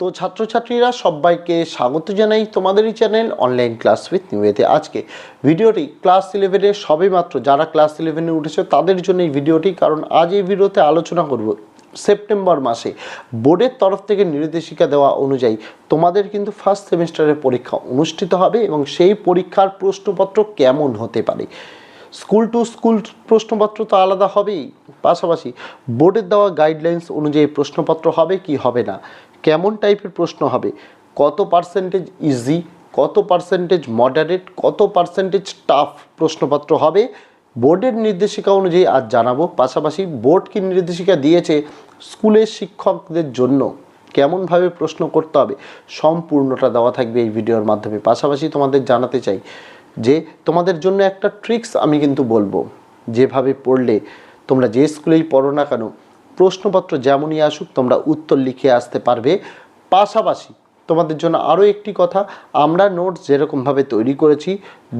তো ছাত্রছাত্রীরা সবাইকে স্বাগত জানাই তোমাদেরই চ্যানেল অনলাইন ক্লাস উইথ নিউয়েতে আজকে ভিডিওটি ক্লাস ইলেভেনের সবে মাত্র যারা ক্লাস ইলেভেনে উঠেছে, তাদের জন্য এই ভিডিওটি, কারণ আজ এই ভিডিওতে আলোচনা করব সেপ্টেম্বর মাসে। বোর্ডের তরফ থেকে নির্দেশিকা দেওয়া অনুযায়ী তোমাদের কিন্তু ফার্স্ট সেমিস্টারের পরীক্ষা অনুষ্ঠিত হবে এবং সেই পরীক্ষার প্রশ্নপত্র কেমন হতে পারে? স্কুল টু স্কুল প্রশ্নপত্র তো আলাদা হবেই। পাশাপাশি বোর্ডের দেওয়া গাইডলাইন্স অনুযায়ী প্রশ্নপত্র হবে কি হবে না? কেমন টাইপের প্রশ্ন হবে? কত পার্সেন্টেজ ইজি কত পার্সেন্টেজ মডারেট কত পার্সেন্টেজ টাফ প্রশ্নপত্র হবে? বোর্ডের নির্দেশিকা অনুযায়ী আজ জানাব। পাশাপাশি বোর্ড কি নির্দেশিকা দিয়েছে স্কুলের শিক্ষকদের জন্য? কেমনভাবে প্রশ্ন করতে হবে? সম্পূর্ণটা দেওয়া থাকবে এই ভিডিওর মাধ্যমে। পাশাপাশি তোমাদের জানাতে চাই যে তোমাদের জন্য একটা ট্রিক্স আমি কিন্তু বলব। যেভাবে পড়লে তোমরা যে স্কুলেই পড়ো না কেন প্রশ্নপত্র যেমনই আসুক, তোমরা উত্তর লিখে আসতে পারবে। পাশাপাশি তোমাদের জন্য আরও একটি কথা, আমরা নোটস যেরকমভাবে তৈরি করেছি,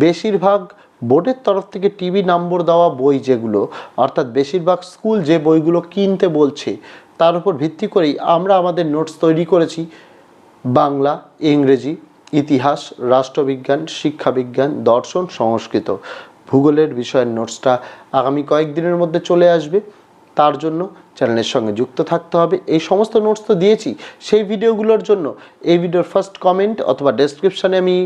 বেশিরভাগ বোর্ডের তরফ থেকে টিভি নম্বর দেওয়া বই যেগুলো, অর্থাৎ বেশিরভাগ স্কুল যে বইগুলো কিনতে বলছে, তার উপর ভিত্তি করেই আমরা আমাদের নোটস তৈরি করেছি। বাংলা, ইংরেজি, ইতিহাস, রাষ্ট্রবিজ্ঞান, শিক্ষাবিজ্ঞান, দর্শন, সংস্কৃত, ভূগোলের বিষয়ের নোটসটা আগামী কয়েকদিনের মধ্যে চলে আসবে। তার জন্য চ্যানেলের সঙ্গে যুক্ত থাকতে হবে। এই সমস্ত নোটস তো দিয়েছি। সেই ভিডিওগুলোর জন্য এই ভিডিওর ফার্স্ট কমেন্ট অথবা ডেসক্রিপশানে আমি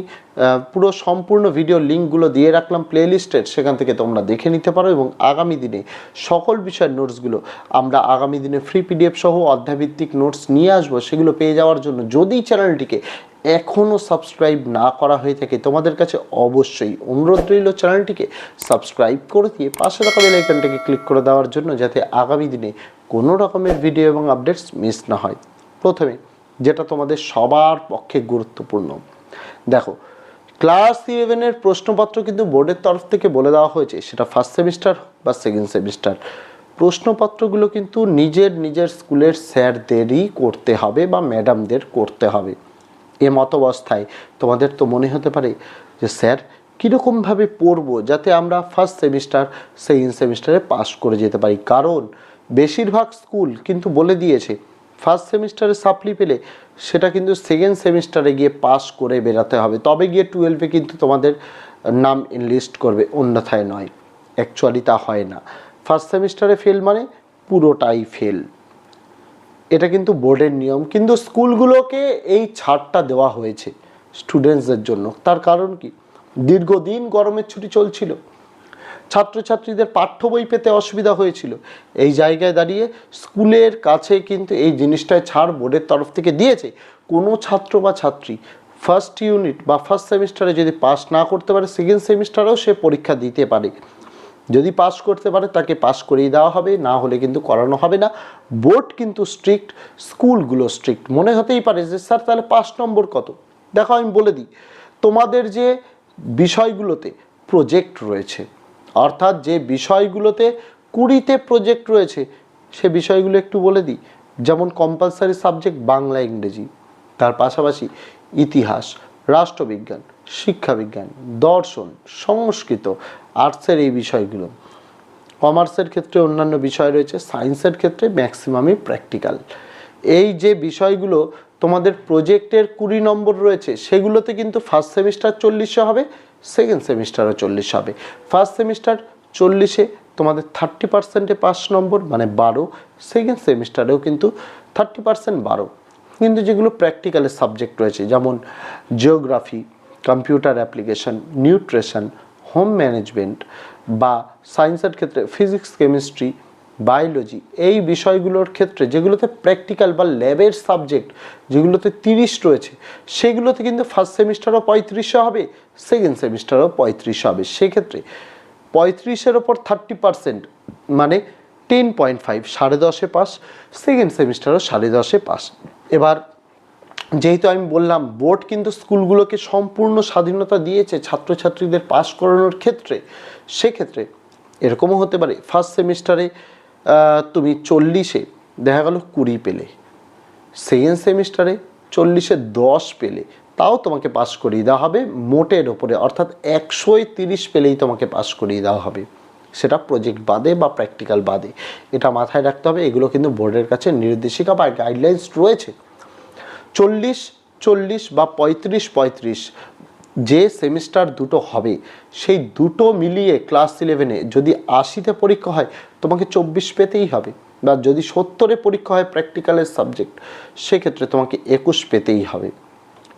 পুরো সম্পূর্ণ ভিডিও লিঙ্কগুলো দিয়ে রাখলাম প্লেলিস্টের সেখান থেকে তোমরা দেখে নিতে পারো এবং আগামী দিনে সকল বিষয়ের নোটসগুলো আমরা আগামী দিনে ফ্রি পিডিএফ সহ অধ্যায়ভিত্তিক নোটস নিয়ে আসব। সেগুলো পেয়ে যাওয়ার জন্য যদি চ্যানেলটিকে এখনও সাবস্ক্রাইব না করা হয়ে থাকে, তোমাদের কাছে অবশ্যই অনুরোধ রইল চ্যানেলটিকে সাবস্ক্রাইব করে দিয়ে পাশে রাখা বেল ক্লিক করে দেওয়ার জন্য যাতে আগামী দিনে কোনো রকমের ভিডিও এবং আপডেটস মিস না হয়। প্রথমে, যেটা তোমাদের সবার পক্ষে গুরুত্বপূর্ণ। দেখো ক্লাস ইলেভেনের প্রশ্নপত্র কিন্তু বোর্ডের তরফ থেকে বলে দেওয়া হয়েছে, সেটা ফার্স্ট সেমিস্টার বা সেকেন্ড সেমিস্টার প্রশ্নপত্রগুলো কিন্তু নিজের নিজের স্কুলের স্যারদেরই করতে হবে বা ম্যাডামদের করতে হবে। এ মতবস্থায়। তোমাদের তো মনে হতে পারে যে, স্যার, কীরকমভাবে পড়ব যাতে আমরা ফার্স্ট সেমিস্টার সেকেন্ড সেমিস্টারে পাস করে যেতে পারি? কারণ বেশিরভাগ স্কুল কিন্তু বলে দিয়েছে ফার্স্ট সেমিস্টারে সাপ্লি পেলে সেটা কিন্তু সেকেন্ড সেমিস্টারে গিয়ে পাস করে বেরাতে হবে। তবে গিয়ে টুয়েলভে কিন্তু তোমাদের নাম ইনলিস্ট করবে, অন্যথায় নয়। অ্যাকচুয়ালি তা হয় না। ফার্স্ট সেমিস্টারে ফেল মানে পুরোটাই ফেল এটা কিন্তু বোর্ডের নিয়ম। কিন্তু স্কুলগুলোকে এই ছাড়টা দেওয়া হয়েছে স্টুডেন্টসদের জন্য। তার কারণ কি? দীর্ঘদিন গরমের ছুটি চলছিল। ছাত্রছাত্রীদের পাঠ্য বই পেতে অসুবিধা হয়েছিল। এই জায়গায় দাঁড়িয়ে স্কুলের কাছে কিন্তু এই জিনিসটায় ছাড় বোর্ডের তরফ থেকে দিয়েছে। কোনো ছাত্র বা ছাত্রী ফার্স্ট ইউনিট বা ফার্স্ট সেমিস্টারে যদি পাস না করতে পারে সেকেন্ড সেমিস্টারেও সে পরীক্ষা দিতে পারে। যদি পাস করতে পারে, তাকে পাস করিয়ে দেওয়া হবে, না হলে কিন্তু করানো হবে না। বোর্ড কিন্তু স্ট্রিক্ট স্কুলগুলো স্ট্রিক্ট মনে হতেই পারে যে, স্যার, তাহলে পাস নম্বর কত? দেখো, আমি বলে দিই, তোমাদের যে বিষয়গুলোতে প্রজেক্ট রয়েছে, অর্থাৎ যে বিষয়গুলোতে কুড়িতে প্রজেক্ট রয়েছে, সে বিষয়গুলো একটু বলে দিই। যেমন কম্পালসারি সাবজেক্ট বাংলা, ইংরেজি, তার পাশাপাশি ইতিহাস, রাষ্ট্রবিজ্ঞান। শিক্ষাবিজ্ঞান, দর্শন, সংস্কৃত, আর্টসের এই বিষয়গুলো। কমার্সের ক্ষেত্রে অন্যান্য বিষয় রয়েছে, সায়েন্সের ক্ষেত্রে ম্যাক্সিমামই প্র্যাকটিক্যাল। এই যে বিষয়গুলো, তোমাদের প্রজেক্টের কুড়ি নম্বর রয়েছে, সেগুলোতে কিন্তু ফার্স্ট সেমিস্টার চল্লিশে হবে, সেকেন্ড সেমিস্টারও চল্লিশ হবে। ফার্স্ট সেমিস্টার চল্লিশে তোমাদের থার্টি পার্সেন্টে পাঁচ নম্বর মানে বারো, সেকেন্ড সেমিস্টারেও কিন্তু থার্টি পার্সেন্ট বারো। কিন্তু যেগুলো প্র্যাকটিক্যালের সাবজেক্ট রয়েছে, যেমন geography computer application nutrition home management বা সায়েন্সের ক্ষেত্রে ফিজিক্স কেমিস্ট্রি বায়োলজি এই বিষয়গুলোর ক্ষেত্রে যেগুলোতে প্র্যাকটিক্যাল বা ল্যাবের সাবজেক্ট যেগুলোতে তিরিশ রয়েছে, সেগুলোতে কিন্তু ফার্স্ট সেমিস্টারও পঁয়ত্রিশে হবে সেকেন্ড সেমিস্টারও পঁয়ত্রিশে হবে। সেক্ষেত্রে পঁয়ত্রিশের ওপর থার্টি পার্সেন্ট মানে টেন পয়েন্ট ফাইভ সাড়ে দশে পাস সেকেন্ড সেমিস্টারও সাড়ে দশে পাস। এবার যেহেতু আমি বললাম, বোর্ড কিন্তু স্কুলগুলোকে সম্পূর্ণ স্বাধীনতা দিয়েছে, ছাত্রছাত্রীদের পাস করানোর ক্ষেত্রে। সেক্ষেত্রে এরকমও হতে পারে ফার্স্ট সেমিস্টারে তুমি চল্লিশে দেখা গেল কুড়ি পেলে। সেকেন্ড সেমিস্টারে চল্লিশে দশ পেলে। তাও তোমাকে পাস করিয়ে দেওয়া হবে মোটের ওপরে, অর্থাৎ একশোয় তিরিশ পেলেই তোমাকে পাস করিয়ে দেওয়া হবে। সেটা প্রজেক্ট বাদে বা প্র্যাকটিক্যাল বাদে। এটা মাথায় রাখতে হবে, এগুলো কিন্তু বোর্ডের কাছে নির্দেশিকা বা গাইডলাইন্স রয়েছে। চল্লিশ চল্লিশ বা পঁয়ত্রিশ পঁয়ত্রিশ, যে সেমিস্টার দুটো হবে, সেই দুটো মিলিয়ে ক্লাস ইলেভেনে যদি আশিতে পরীক্ষা হয়, তোমাকে চব্বিশ পেতেই হবে। বা যদি সত্তরে পরীক্ষা হয় প্র্যাকটিক্যালের সাবজেক্ট সেক্ষেত্রে তোমাকে একুশ পেতেই হবে।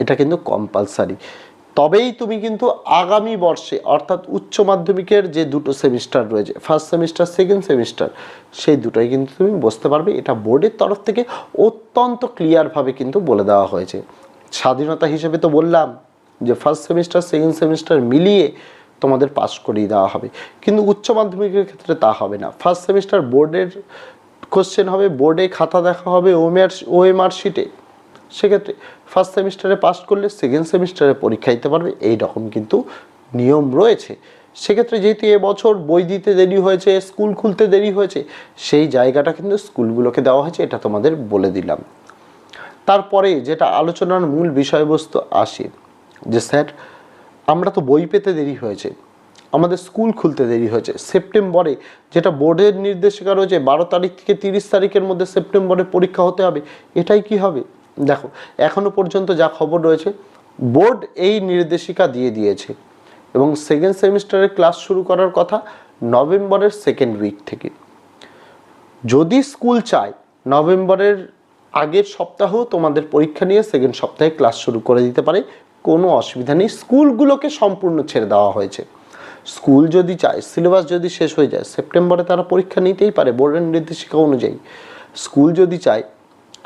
এটা কিন্তু কম্পালসারি তবেই তুমি কিন্তু আগামী বর্ষে, অর্থাৎ উচ্চ মাধ্যমিকের যে দুটো সেমিস্টার রয়েছে ফার্স্ট সেমিস্টার সেকেন্ড সেমিস্টার সেই দুটোই কিন্তু তুমি বসতে পারবে। এটা বোর্ডের তরফ থেকে অত্যন্ত ক্লিয়ারভাবে কিন্তু বলে দেওয়া হয়েছে। স্বাধীনতা হিসেবে তো বললাম যে ফার্স্ট সেমিস্টার সেকেন্ড সেমিস্টার মিলিয়ে তোমাদের পাস করিয়ে দেওয়া হবে। কিন্তু উচ্চ মাধ্যমিকের ক্ষেত্রে তা হবে না। ফার্স্ট সেমিস্টার বোর্ডের কোশ্চেন হবে, বোর্ডে খাতা দেখা হবে ওএমআর ওএমআর শিটে সেক্ষেত্রে ফার্স্ট সেমিস্টারে পাস করলে সেকেন্ড সেমিস্টারে পরীক্ষা দিতে পারবে, এই রকম কিন্তু নিয়ম রয়েছে। সেক্ষেত্রে যেহেতু এবছর বই দিতে দেরি হয়েছে স্কুল খুলতে দেরি হয়েছে, সেই জায়গাটা কিন্তু স্কুলগুলোকে দেওয়া হয়েছে, এটা তোমাদের বলে দিলাম। তারপরে যেটা আলোচনার মূল বিষয়বস্তু আসে, যে স্যার, আমরা তো বই পেতে দেরি হয়েছে, আমাদের স্কুল খুলতে দেরি হয়েছে। সেপ্টেম্বরে যেটা বোর্ডের নির্দেশিকা রয়েছে, বারো তারিখ থেকে তিরিশ তারিখের মধ্যে সেপ্টেম্বরে পরীক্ষা হতে হবে, এটাই কি হবে? দেখো, এখনও পর্যন্ত যা খবর রয়েছে, বোর্ড এই নির্দেশিকা দিয়ে দিয়েছে। এবং সেকেন্ড সেমিস্টারের ক্লাস শুরু করার কথা নভেম্বরের সেকেন্ড উইক থেকে। যদি স্কুল চায়, নভেম্বরের আগের সপ্তাহ তোমাদের পরীক্ষা নিয়ে সেকেন্ড সপ্তাহে ক্লাস শুরু করে দিতে পারে, কোনো অসুবিধা নেই। স্কুলগুলোকে সম্পূর্ণ ছেড়ে দেওয়া হয়েছে। স্কুল যদি চায় সিলেবাস যদি শেষ হয়ে যায়, সেপ্টেম্বরে তারা পরীক্ষা নিতেই পারে বোর্ডের নির্দেশিকা অনুযায়ী। স্কুল যদি চায়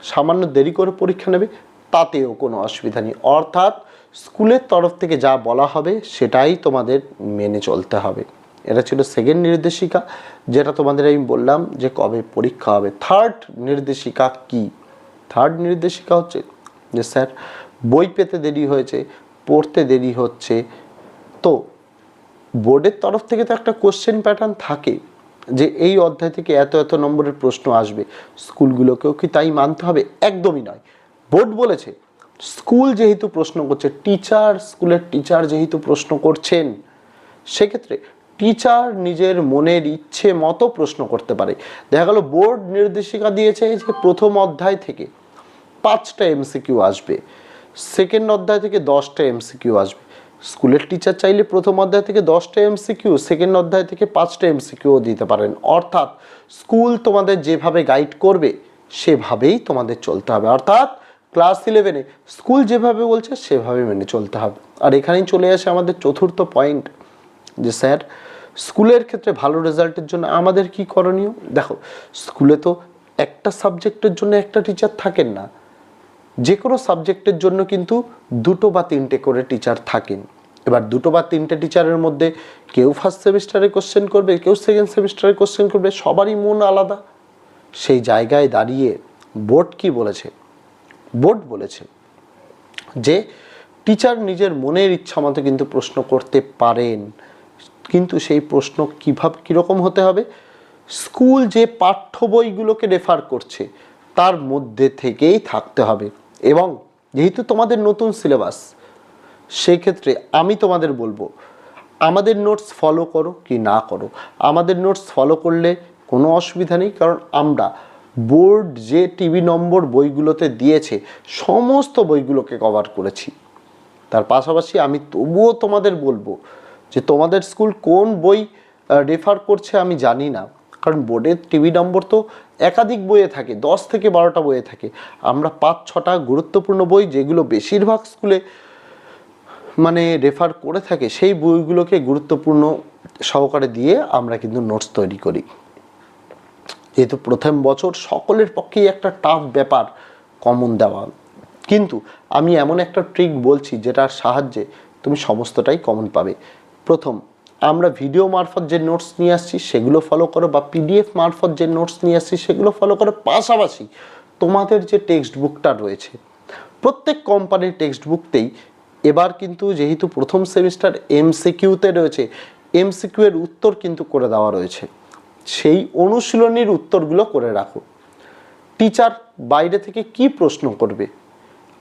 সামান্য দেরি করে পরীক্ষা নেবে, তাতেও কোনো অসুবিধা নেই। অর্থাৎ স্কুলের তরফ থেকে যা বলা হবে, সেটাই তোমাদের মেনে চলতে হবে। এটা ছিল সেকেন্ড নির্দেশিকা, যেটা তোমাদের আমি বললাম যে কবে পরীক্ষা হবে। থার্ড নির্দেশিকা কি? থার্ড নির্দেশিকা হচ্ছে যে, স্যার, বই পেতে দেরি হয়েছে, পড়তে দেরি হচ্ছে। তো, বোর্ডের তরফ থেকে তো একটা কোশ্চেন প্যাটার্ন থাকে। যে এই অধ্যায় থেকে এত এত নম্বরের প্রশ্ন আসবে, স্কুলগুলোকেও কি তাই মানতে হবে? একদমই নয়। বোর্ড বলেছে, স্কুল যেহেতু প্রশ্ন করছে, টিচার, স্কুলের টিচার যেহেতু প্রশ্ন করছেন, সেক্ষেত্রে টিচার নিজের মনের ইচ্ছে মতো প্রশ্ন করতে পারে। দেখা গেল, বোর্ড নির্দেশিকা দিয়েছে যে প্রথম অধ্যায় থেকে পাঁচটা এমসিকিউ আসবে, সেকেন্ড অধ্যায় থেকে দশটা এমসিকিউ আসবে। স্কুলের টিচার চাইলে প্রথম অধ্যায় থেকে দশটা এমসিকিউ সেকেন্ড অধ্যায় থেকে পাঁচটা এমসিকিউ দিতে পারেন। অর্থাৎ স্কুল তোমাদের যেভাবে গাইড করবে, সেভাবেই তোমাদের চলতে হবে। অর্থাৎ ক্লাস ইলেভেনে স্কুল যেভাবে বলছে, সেভাবে মেনে চলতে হবে। আর এখানেই চলে আসে আমাদের চতুর্থ পয়েন্ট যে, স্যার, স্কুলের ক্ষেত্রে ভালো রেজাল্টের জন্য আমাদের কি করণীয়? দেখো, স্কুলে তো একটা সাবজেক্টের জন্য একটা টিচার থাকেন না। যে কোনো সাবজেক্টের জন্য কিন্তু দুটো বা তিনটে করে টিচার থাকেন। এবার দুটো বা তিনটে টিচারের মধ্যে কেউ ফার্স্ট সেমিস্টারে কোশ্চেন করবে, কেউ সেকেন্ড সেমিস্টারে কোশ্চেন করবে, সবারই মন আলাদা। সেই জায়গায় দাঁড়িয়ে বোর্ড কি বলেছে? বোর্ড বলেছে যে টিচার নিজের মনের ইচ্ছা মতো কিন্তু প্রশ্ন করতে পারেন। কিন্তু সেই প্রশ্ন কীভাবে, কীরকম হতে হবে? স্কুল যে পাঠ্য বইগুলোকে রেফার করছে, তার মধ্যে থেকেই থাকতে হবে। এবং যেহেতু তোমাদের নতুন সিলেবাস সেই ক্ষেত্রে আমি তোমাদের বলব, আমাদের নোটস ফলো করো কি না করো। আমাদের নোটস ফলো করলে কোনো অসুবিধা নেই, কারণ আমরা বোর্ড যে টিভি নম্বর বইগুলোতে দিয়েছে, সমস্ত বইগুলোকে কভার করেছি। তার পাশাপাশি আমি তবুও তোমাদের বলব যে তোমাদের স্কুল কোন বই রেফার করছে আমি জানি না। কারণ বোর্ডের টিভি নম্বর তো একাধিক বইয়ে থাকে, দশ থেকে বারোটা বইয়ে থাকে। আমরা পাঁচ ছটা গুরুত্বপূর্ণ বই, যেগুলো বেশিরভাগ স্কুলে মানে রেফার করে থাকে, সেই বইগুলোকে গুরুত্বপূর্ণ সহকারে দিয়ে আমরা কিন্তু নোটস তৈরি করি। যেহেতু প্রথম বছর সকলের পক্ষেই একটা টাফ ব্যাপার কমন দেওয়া। কিন্তু আমি এমন একটা ট্রিক বলছি যেটার সাহায্যে তুমি সমস্তটাই কমন পাবে। প্রথম, আমরা ভিডিও মারফত যে নোটস নিয়ে আসছি সেগুলো ফলো করো বা পিডিএফ মারফত যে নোটস নিয়ে আসছি সেগুলো ফলো করো। পাশাপাশি তোমাদের যে টেক্সট বুকটা রয়েছে, প্রত্যেক কোম্পানির টেক্সট বুকতেই এবার কিন্তু যেহেতু প্রথম সেমিস্টার এমসিকিউতে রয়েছে এমসিকিউ এর উত্তর কিন্তু করে দেওয়া রয়েছে। সেই অনুশীলনীর উত্তরগুলো করে রাখো। টিচার বাইরে থেকে কি প্রশ্ন করবে?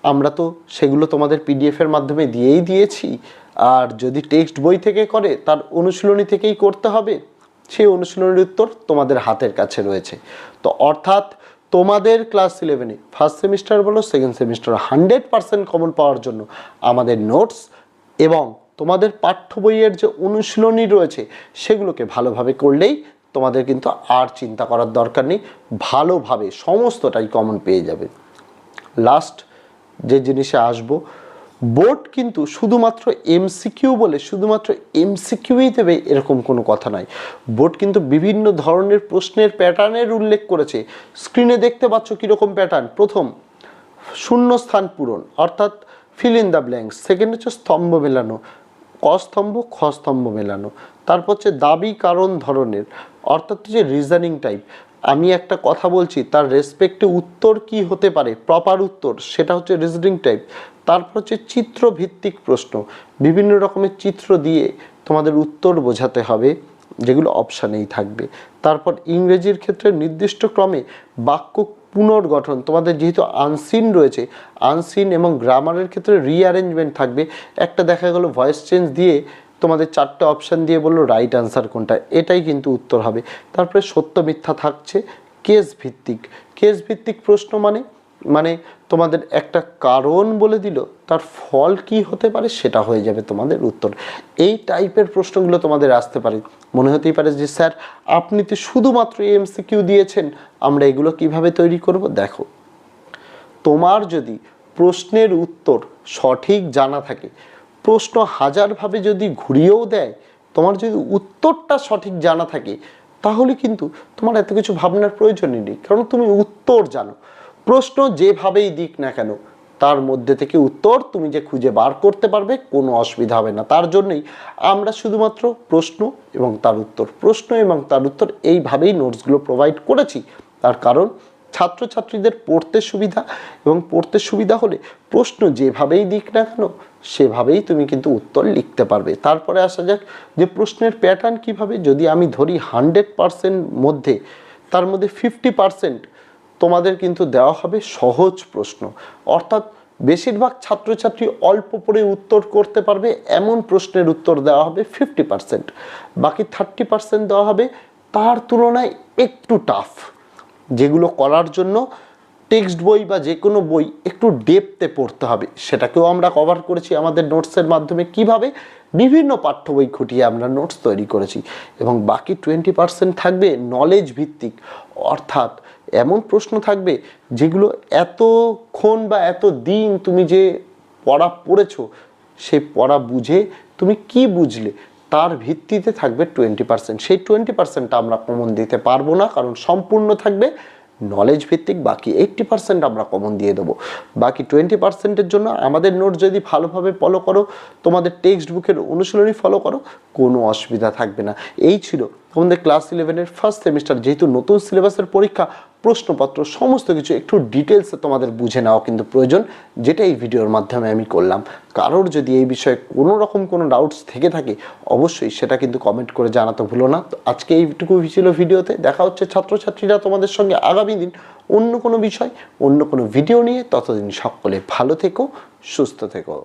আমরা তো সেগুলো তোমাদের পিডিএফের মাধ্যমে দিয়েই দিয়েছি। আর যদি টেক্সট বই থেকে করে, তার অনুশীলনী থেকেই করতে হবে। সেই অনুশীলনীর উত্তর তোমাদের হাতের কাছে রয়েছে। তো অর্থাৎ তোমাদের ক্লাস ইলেভেনে ফার্স্ট সেমিস্টার বলো second semester hundred percent common পাওয়ার জন্য আমাদের নোটস এবং তোমাদের পাঠ্য বইয়ের যে অনুশীলনী রয়েছে, সেগুলোকে ভালোভাবে করলেই তোমাদের কিন্তু আর চিন্তা করার দরকার নেই, ভালোভাবে সমস্তটাই কমন পেয়ে যাবে। লাস্ট যে জিনিসে আসব বোর্ড কিন্তু শুধুমাত্র এমসিকিউ বলে শুধুমাত্র এমসিকিউই দেবে এরকম কোনো কথা নাই বোর্ড কিন্তু বিভিন্ন ধরনের প্রশ্নের প্যাটার্নের উল্লেখ করেছে। স্ক্রিনে দেখতে পাচ্ছ কীরকম প্যাটার্ন? প্রথম শূন্য স্থান পূরণ, অর্থাৎ fill in the blanks second হচ্ছে স্তম্ভ মেলানো, ক খস্তম্ভ মেলানো। তারপর হচ্ছে দাবি কারণ ধরনের, অর্থাৎ হচ্ছে রিজনিং টাইপ আমি একটা কথা বলছি, তার রেসপেক্টে উত্তর কি হতে পারে? প্রপার উত্তর, সেটা হচ্ছে রিজনিং টাইপ তারপর হচ্ছে চিত্র ভিত্তিক প্রশ্ন। বিভিন্ন রকমের চিত্র দিয়ে তোমাদের উত্তর বোঝাতে হবে, যেগুলো অপশানেই থাকবে। তারপর ইংরেজির ক্ষেত্রে নির্দিষ্ট ক্রমে বাক্য পুনর্গঠন। তোমাদের যেহেতু আনসিন রয়েছে আনসিন এবং গ্রামারের ক্ষেত্রে রিঅ্যারেঞ্জমেন্ট থাকবে। একটা দেখা গেলো ভয়েস চেঞ্জ দিয়ে তোমাদের চারটে অপশান দিয়ে বলল রাইট আনসার কোনটা? এটাই কিন্তু উত্তর হবে। তারপরে সত্য মিথ্যা থাকছে কেস ভিত্তিক। কেস ভিত্তিক প্রশ্ন মানে? মানে তোমাদের একটা কারণ বলে দিল, তার ফল কি হতে পারে সেটা হয়ে যাবে তোমাদের উত্তর। এই টাইপের প্রশ্নগুলো তোমাদের আসতে পারে। মনে হতেই পারে যে, স্যার, আপনি তো শুধুমাত্র এমসিকিউ দিয়েছেন, আমরা এগুলো কীভাবে তৈরি করব? দেখো, তোমার যদি প্রশ্নের উত্তর সঠিক জানা থাকে প্রশ্ন হাজারভাবে যদি ঘুরিয়েও দেয়, তোমার যদি উত্তরটা সঠিক জানা থাকে, তাহলে কিন্তু তোমার এত কিছু ভাবনার প্রয়োজনই নেই। কারণ তুমি উত্তর জানো। প্রশ্ন যেভাবেই দিক না কেন, তার মধ্যে থেকে উত্তর তুমি যে খুঁজে বার করতে পারবে, কোনো অসুবিধা হবে না। তার জন্যই আমরা শুধুমাত্র প্রশ্ন এবং তার উত্তর, প্রশ্ন এবং তার উত্তর এইভাবেই নোটসগুলো প্রোভাইড করেছি। তার কারণ ছাত্রছাত্রীদের পড়তে সুবিধা এবং পড়তে সুবিধা হলে প্রশ্ন যেভাবেই দিক না কেন সেভাবেই তুমি কিন্তু উত্তর লিখতে পারবে। তারপরে আসা যাক যে প্রশ্নের প্যাটার্ন কীভাবে যদি আমি ধরি হান্ড্রেড পারসেন্ট মধ্যে, তার মধ্যে ফিফটি পারসেন্ট তোমাদের কিন্তু দেওয়া হবে সহজ প্রশ্ন। অর্থাৎ বেশিরভাগ ছাত্রছাত্রী অল্প পড়ে উত্তর করতে পারবে, এমন প্রশ্নের উত্তর দেওয়া হবে ফিফটি পারসেন্ট বাকি থার্টি পারসেন্ট দেওয়া হবে তার তুলনায় একটু টাফ যেগুলো করার জন্য টেক্সট বই বা যে কোনো বই একটু ডেপতে পড়তে হবে। সেটাকেও আমরা কভার করেছি আমাদের নোটসের মাধ্যমে। কীভাবে? বিভিন্ন পাঠ্য বই খুঁটিয়ে আমরা নোটস তৈরি করেছি। এবং বাকি টোয়েন্টি পার্সেন্ট থাকবে নলেজ ভিত্তিক। অর্থাৎ এমন প্রশ্ন থাকবে যেগুলো এতক্ষণ বা এত দিন তুমি যে পড়া পড়েছো, সেই পড়া বুঝে তুমি কি বুঝলে, তার ভিত্তিতে থাকবে টোয়েন্টি পার্সেন্ট সেই টোয়েন্টি পার্সেন্টটা আমরা কমন দিতে পারব না। কারণ সম্পূর্ণ থাকবে নলেজ ভিত্তিক, বাকি এইট্টি পার্সেন্ট আমরা কমন দিয়ে দেবো। বাকি টোয়েন্টি পার্সেন্টের জন্য আমাদের নোট যদি ভালোভাবে ফলো করো, তোমাদের টেক্সট বুকের অনুশীলনী ফলো করো, কোনো অসুবিধা থাকবে না। এই ছিল তোমাদের ক্লাস ইলেভেনের ফার্স্ট সেমিস্টার যেহেতু নতুন সিলেবাসের পরীক্ষা, প্রশ্নপত্র, সমস্ত কিছু একটু ডিটেলসে তোমাদের বুঝে নেওয়া কিন্তু প্রয়োজন, যেটা এই ভিডিওর মাধ্যমে আমি করলাম। কারোর যদি এই বিষয়ে কোনো রকম কোনো ডাউটস থেকে থাকে, অবশ্যই সেটা কিন্তু কমেন্ট করে জানাতে ভুলো না। তো আজকে এইটুকু ছিল ভিডিওতে। দেখা হচ্ছে ছাত্রছাত্রীরা তোমাদের সঙ্গে আগামী দিন অন্য কোনো বিষয়, অন্য কোনো ভিডিও নিয়ে। ততদিন সকলে ভালো থেকো, সুস্থ থেকো।